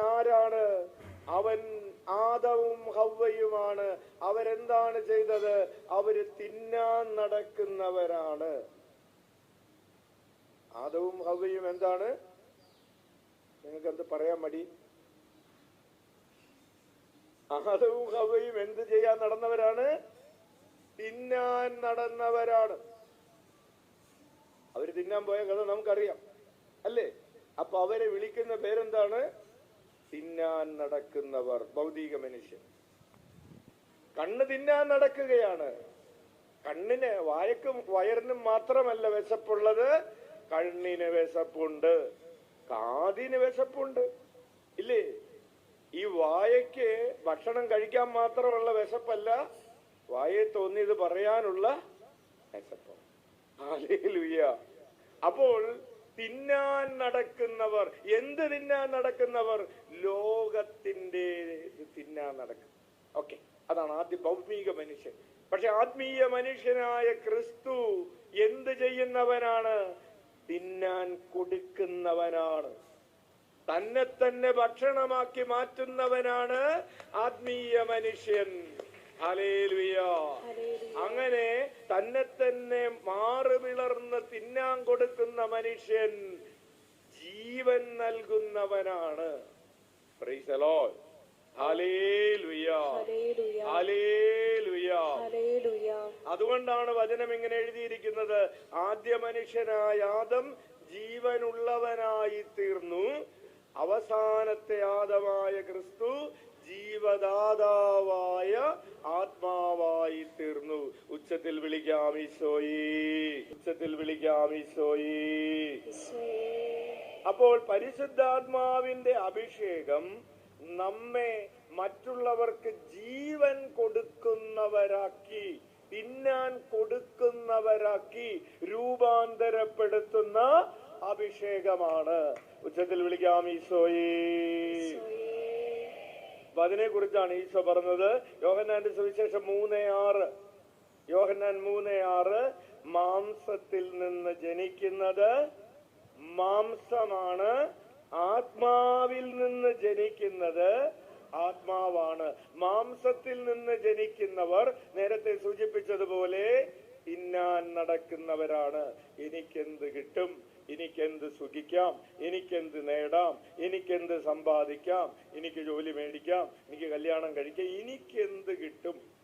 ആരാണ്? അവൻ ആദവും ഹവ്വയുമാണ്. അവരെന്താണ് ചെയ്തത്? അവർ തിന്നാൻ നടക്കുന്നവരാണ്. ആദവും ഹവ്വയും എന്താണ്? നിങ്ങൾക്ക് എന്ത് പറയാൻ മടി? ആദവും ഹവ്വയും എന്ത് ചെയ്യാൻ നടന്നവരാണ്? തിന്നാൻ നടന്നവരാണ്. അവർ തിന്നാൻ പോയ കഥ നമുക്കറിയാം. അല്ലേ? അപ്പൊ അവരെ വിളിക്കുന്ന പേരെന്താണ്? തിന്നാൻ നടക്കുന്നവർ ഭൗതിക മനുഷ്യൻ. കണ്ണ് തിന്നാൻ നടക്കുകയാണ്. കണ്ണിന് വായക്കും വയറിനും മാത്രമല്ല വിശപ്പുള്ളത്. കണ്ണിന് വിശപ്പുണ്ട്. കാതിന് വിശപ്പുണ്ട്. ഇല്ലേ? ഈ വായയ്ക്ക് ഭക്ഷണം കഴിക്കാൻ മാത്രമുള്ള വിശപ്പല്ല വായെ തോന്നിയത് പറയാനുള്ള വിശപ്പ്. അപ്പോൾ തിന്നാൻ നടക്കുന്നവർ. എന്ത് തിന്നാൻ നടക്കുന്നവർ? ലോകത്തിന്റെ ഇത് തിന്നാൻ നടക്കും. ഓക്കെ. അതാണ് ആദ്യ ഭൗമിക മനുഷ്യൻ. പക്ഷെ ആത്മീയ മനുഷ്യനായ ക്രിസ്തു എന്ത് ചെയ്യുന്നവനാണ്? തിന്നാൻ കൊടുക്കുന്നവനാണ്. തന്നെ തന്നെ ഭക്ഷണമാക്കി മാറ്റുന്നവനാണ് ആത്മീയ മനുഷ്യൻ. അങ്ങനെ തന്നെ തന്നെ മാറുവിളർന്ന് തിന്നാൻ കൊടുക്കുന്ന മനുഷ്യൻ ജീവൻ നൽകുന്നവനാണ്. അതുകൊണ്ടാണ് വചനം ഇങ്ങനെ എഴുതിയിരിക്കുന്നത്. ആദ്യ മനുഷ്യനായ ആദം ജീവനുള്ളവനായി തീർന്നു. അവസാനത്തെ ആദമായ ക്രിസ്തു ജീവദാതാവായ ആത്മാവായി തീർന്നു. ഉച്ചത്തിൽ വിളിക്കാം ഈശോയി. ഉച്ചത്തിൽ വിളിക്കാം ഈശോയി. അപ്പോൾ പരിശുദ്ധാത്മാവിന്റെ അഭിഷേകം നമ്മെ മറ്റുള്ളവർക്ക് ജീവൻ കൊടുക്കുന്നവരാക്കി തിന്നാൻ കൊടുക്കുന്നവരാക്കി രൂപാന്തരപ്പെടുത്തുന്ന അഭിഷേകമാണ്. ഉച്ചത്തിൽ വിളിക്കാം ഈശോയെ. അപ്പൊ അതിനെ കുറിച്ചാണ് ഈശോ പറഞ്ഞത്. യോഹന്നാന്റെ സുവിശേഷം മൂന്ന് ആറ്. യോഹന്നാൻ മൂന്ന് ആറ്. മാംസത്തിൽ നിന്ന് ജനിക്കുന്നത് മാംസമാണ്. ആത്മാവിൽ നിന്ന് ജനിക്കുന്നത് ആത്മാവാണ്. മാംസത്തിൽ നിന്ന് ജനിക്കുന്നവർ നേരത്തെ സൂചിപ്പിച്ചതുപോലെ തിന്നാൻ നടക്കുന്നവരാണ്. എനിക്കെന്ത് കിട്ടും? എനിക്കെന്ത് സുഖിക്കാം? എനിക്കെന്ത് നേടാം? എനിക്കെന്ത് സമ്പാദിക്കാം? എനിക്ക് ജോലി മേടിക്കാം? എനിക്ക് കല്യാണം കഴിക്കാം? എനിക്കെന്ത് കിട്ടും?